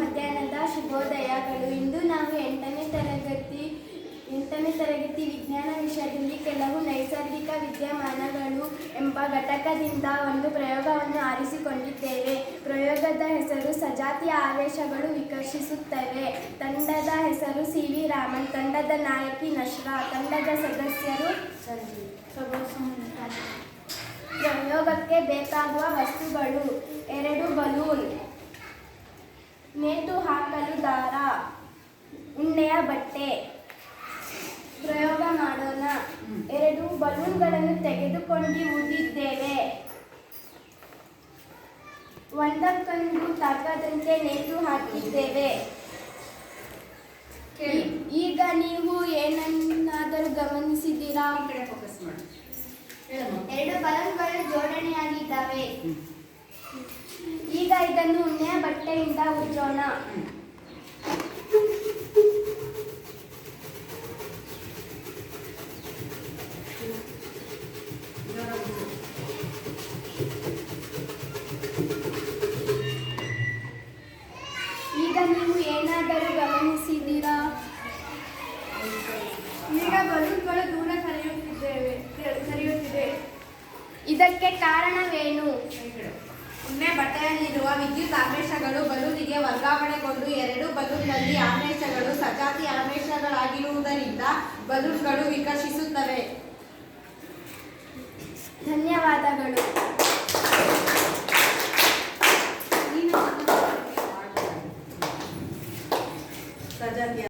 ಮಧ್ಯಾಹ್ನದ ಶುಭೋದಯಗಳು. ಇಂದು ನಾವು ಎಂಟನೇ ತರಗತಿ ಎಂಟನೇ ತರಗತಿ ವಿಜ್ಞಾನ ವಿಷಯದಲ್ಲಿ ಕೆಲವು ನೈಸರ್ಗಿಕ ವಿದ್ಯಮಾನಗಳು ಎಂಬ ಘಟಕದಿಂದ ಒಂದು ಪ್ರಯೋಗವನ್ನು ಆರಿಸಿಕೊಂಡಿದ್ದೇವೆ. ಪ್ರಯೋಗದ ಹೆಸರು ಸಜಾತಿಯ ಆವೇಶಗಳು ವಿಕರ್ಷಿಸುತ್ತವೆ. ತಂಡದ ಹೆಸರು ಸಿ ವಿ ರಾಮನ್, ತಂಡದ ನಾಯಕಿ ನಶ್ರಾ, ತಂಡದ ಸದಸ್ಯರು ಪ್ರಯೋಗಕ್ಕೆ ಬೇಕಾಗುವ ವಸ್ತುಗಳು ಎರಡು ಬಲೂನ್ ನೇತು ಹಾಕಲು ದಾರ. ಉಣ್ಣೆಯ ಬಟ್ಟೆ. ಪ್ರಯೋಗ ಮಾಡೋಣ. ಎರಡು ಬಲೂನ್ಗಳನ್ನು ತೆಗೆದುಕೊಂಡು ಊದಿದ್ದೇವೆ. ಒಂದಕ್ಕೊಂದು ತಾಕದಂತೆ ನೇತು ಹಾಕಿದ್ದೇವೆ. ಈಗ ನೀವು ಏನನ್ನಾದರೂ ಗಮನಿಸಿದ್ದೀರಾ? ಎರಡು ಬಲೂನ್ಗಳು ಜೋಡಣೆಯಾಗಿದ್ದಾವೆ. ಬಟ್ಟೆಯಿಂದ ಉಜ್ಜೋಣ. ಈಗ ನೀವು ಏನಾದರೂ ಗಮನಿಸಿದ್ದೀರಾ? ಈಗ ಬಲೂನ್ಗಳು ದೂರ ಸರಿಯುತ್ತಿದ್ದೇವೆ ಸರಿಯುತ್ತಿದೆ. ಇದಕ್ಕೆ ಕಾರಣವೇನು. ಉಣ್ಣೆ ಬಟ್ಟೆಯಲ್ಲಿರುವ ವಿದ್ಯುತ್ ಆಮೇಶಗಳು ಬಲೂನಿಗೆ ವರ್ಗಾವಣೆಗೊಂಡು ಎರಡು ಬಲೂನ್ನಲ್ಲಿ ಆಮೇಶಗಳು ಸಜಾತಿ ಆಮೇಶಗಳಾಗಿರುವುದರಿಂದ ಬಲೂನ್ಗಳು ವಿಕಸಿಸುತ್ತವೆ. ಧನ್ಯವಾದಗಳು. ಸಜಾತಿ